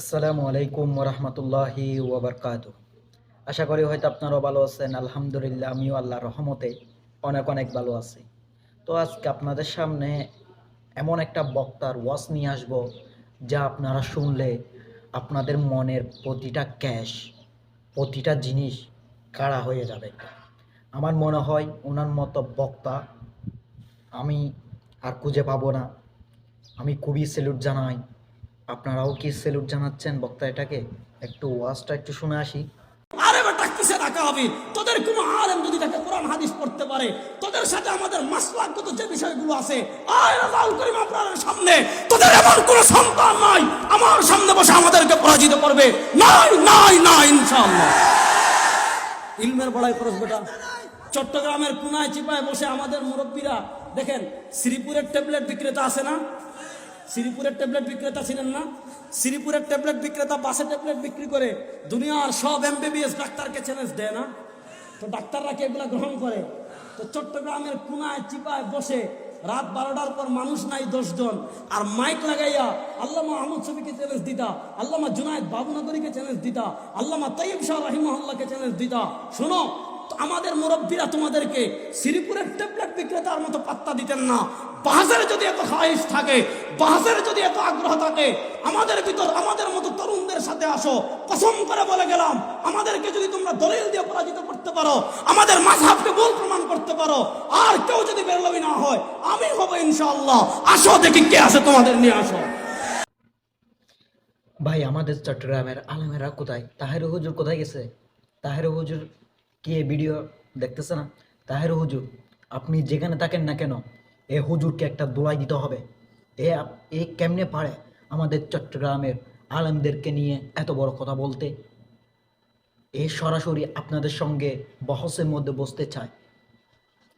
আসসালামু আলাইকুম রহমতুল্লাহি ওবরকাত। আশা করি হয়তো আপনারাও ভালো আছেন। আলহামদুলিল্লাহ, আমিও আল্লাহর রহমতে অনেক অনেক ভালো আছি। তো আজকে আপনাদের সামনে এমন একটা বক্তার ওয়াজ নিয়ে আসব, যা আপনারা শুনলে আপনাদের মনের প্রতিটা ক্যাশ, প্রতিটা জিনিস কাড়া হয়ে যাবে। আমার মনে হয় ওনার মতো বক্তা আমি আর খুঁজে পাবো না। আমি খুবই স্যালুট জানাই। আপনারাও কি স্যালুট জানাচ্ছেন বক্তা এটাকে? একটু ওয়াজটা একটু শুনে আসি। আরে বেটা, কিসে রাখা হবে? তোদের কোনো আলেম যদি তাকে কোরআন, হাদিস পড়তে পারে, তোদের সাথে আমাদের মাসলাগত যে বিষয়গুলো আছে, আয় রাজাউল করিম আপনার সামনে, তোদের এমন কোনো সন্তান নাই, আমার সামনে বসে আমাদেরকে পরাজিত করবে। নাই নাই নাই, ইনশাআল্লাহ। ইলমের বড়াই খরচ বেটা। চট্টগ্রামের কোনায় চিপায় বসে আমাদের মুরব্বীরা, দেখেন, শ্রীপুরের ট্যাবলেট বিক্রেতা আছে না? শ্রীপুরের ট্যাবলেট বিক্রেতা ছিলেন না। শ্রীপুরের ট্যাবলেট বিক্রেতা, বাসে ট্যাবলেট বিক্রি করে দুনিয়ার সব এমবিবিএস ডাক্তারকে চ্যালেঞ্জ দেয় না। তো ডাক্তাররা কি এগুলা গ্রহণ করে? তো চট্টগ্রামের কুনায় চিপায় বসে রাত বারোটার পর মানুষ নাই, দশজন। আর মাইক লাগাইয়া আল্লামা আহমদ শফিকে চ্যালেঞ্জ দিতা, আল্লামা জুনায়দ বাবুনগরীকে চ্যালেঞ্জ দিতা, আল্লামা তৈব শাহ রাহিমহল্লাকে চ্যালেঞ্জ দিতা। শোনো আমাদের মুরব্বীরা তোমাদেরকে শ্রীপুরের ট্যাবলেট বিক্রেতার মতো পাত্তা দিতেন না। বাহাজের যদি এত খাইশ থাকে বাহাজের যদি এত আগ্রহ থাকে, আমাদের ভিতর, আমাদের মতো তরুণদের সাথে আসো, কসম করে বলে গেলাম, আমাদেরকে যদি তোমরা দলিল দিয়ে পরাজিত করতে পারো, আমাদের মাঝহাবকে ভুল প্রমাণ করতে পারো, আর কেউ যদি বেরলবি না হয়, আমি হব ইনশাআল্লাহ। আসো দেখি কে আছে তোমাদের নিয়ে আসো। ভাই, আমাদের চট্টগ্রামের আলমেরা কোথায়? তাহের হুজুর কোথায় গেছে? তাহের হুজুর কি ভিডিও দেখতেছে না, তাহের হুজুর, আপনি যেখানে থাকেন না কেন, এ হুজুরকে একটা দোলাই দিতে হবে। এ এ কেমনে পারে আমাদের চট্টগ্রামের আলেমদেরকে নিয়ে এত বড় কথা বলতে? এ সরাসরি আপনাদের সঙ্গে বহসের মধ্যে বসতে চায়।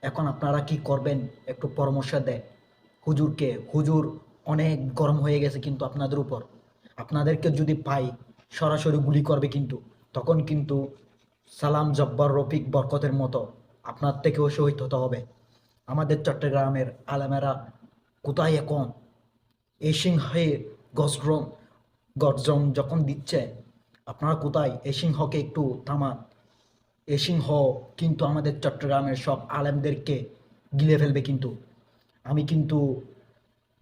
এখন আপনারা কি করবেন, একটু পরামর্শ দেয় হুজুরকে, হুজুর অনেক গরম হয়ে গেছে কিন্তু আপনাদের উপর। আপনাদেরকে যদি পাই, সরাসরি গুলি করবে কিন্তু, তখন কিন্তু সালাম জব্বার রফিক বরকতের মতো আপনার থেকেও শহীদ হতে হবে। আমাদের চট্টগ্রামের আলেমেরা কোথায় এখন? এই সিংহে গজগ্রম গর্জন যখন দিচ্ছে, আপনারা কোথায়? এই সিংহকে একটু থামান। এ সিংহ কিন্তু আমাদের চট্টগ্রামের সব আলেমদেরকে গিলে ফেলবে কিন্তু। আমি কিন্তু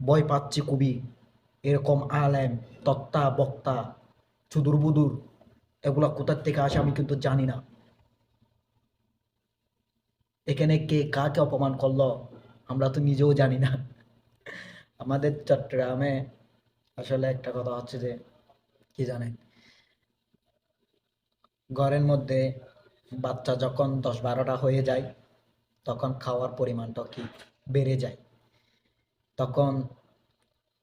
ভয় পাচ্ছি কবি এরকম আলেম, তত্তা, বক্তা চুদুর বুদুর এগুলা কোথার থেকে আসে আমি কিন্তু জানি না। এখানে কে কাকে অপমান করল, আমরা তো নিজেও জানি না। আমাদের চট্টগ্রামে আসলে একটা কথা হচ্ছে যে, কি জানেন? ঘরের মধ্যে বাচ্চা যখন দশ বারোটা হয়ে যায়, তখন খাওয়ার পরিমাণটা কি বেড়ে যায়? তখন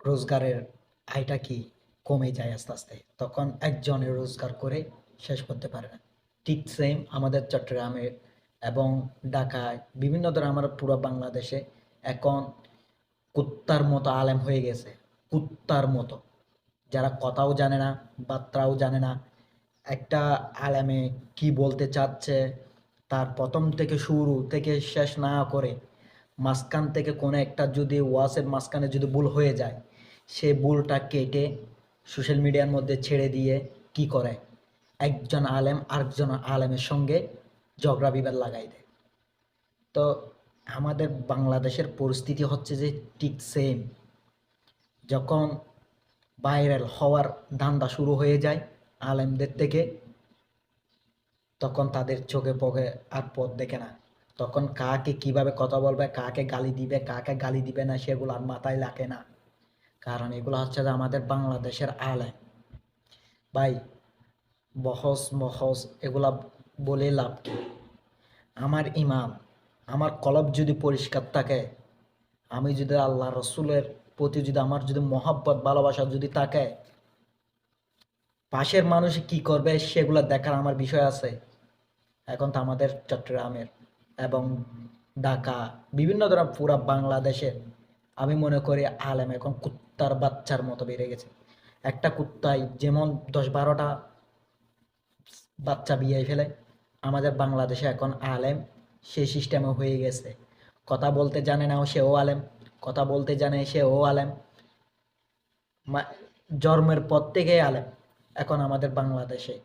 রোজগারের আয়টা কি কমে যায় আস্তে আস্তে, তখন একজনের রোজগার করে শেষ করতে পারে না ঠিক সেম আমাদের চট্টগ্রামের এবং ঢাকায়, বিভিন্ন ধরনের আমার পুরো বাংলাদেশে এখন কুত্তার মতো আলেম হয়ে গেছে, কুত্তার মতো। যারা কথাও জানে না, বার্তাও জানে না, একটা আলেমে কি বলতে চাচ্ছে, তার প্রথম থেকে শুরু থেকে শেষ না করে, মাঝখান থেকে কোনো একটা যদি ওয়াসের মাঝখানে যদি ভুল হয়ে যায়, সে ভুলটা কেটে সোশ্যাল মিডিয়ার মধ্যে ছেড়ে দিয়ে কি করে? একজন আলেম আরেকজন আলেমের সঙ্গে ঝগড়া বিবাদ লাগাই দেয়। তো আমাদের বাংলাদেশের পরিস্থিতি হচ্ছে যে ঠিক সেম যখন ভাইরাল হওয়ার ধান্দা শুরু হয়ে যায় আলেমদের থেকে, তখন তাদের চোখে পকে আর পথ দেখে না। তখন কাকে কীভাবে কথা বলবে, কাকে গালি দিবে, কাকে গালি দিবে না সেগুলো আর মাথায় লাগে না। কারণ এগুলো হচ্ছে যে আমাদের বাংলাদেশের আলেম ভাই, বহস, মহস, এগুলা বলে লাভ কি? আমার ইমাম, আমার কলব যদি পরিষ্কার থাকে, আমি যদি আল্লাহ রসুলের প্রতি যদি আমার যদি মহাব্বত, ভালোবাসা যদি থাকে, পাশের মানুষ কি করবে সেগুলো দেখার আমার বিষয় আছে। এখন তো আমাদের চট্টগ্রামের এবং ঢাকা, বিভিন্ন ধরনের পুরা বাংলাদেশে আমি মনে করি আলেম এখন কুত্তার বাচ্চার মতো বেড়ে গেছে। একটা কুত্তাই যেমন দশ বারোটা বাচ্চা বিয়ে ফেলে, আমাদের বাংলাদেশে এখন আলেম সেই সিস্টেমে হয়ে গেছে। কথা বলতে জানে না সেও আলেম, কথা বলতে জানে সেও আলেম। জন্মের পর থেকেই আলেম, এখন আমাদের বাংলাদেশে।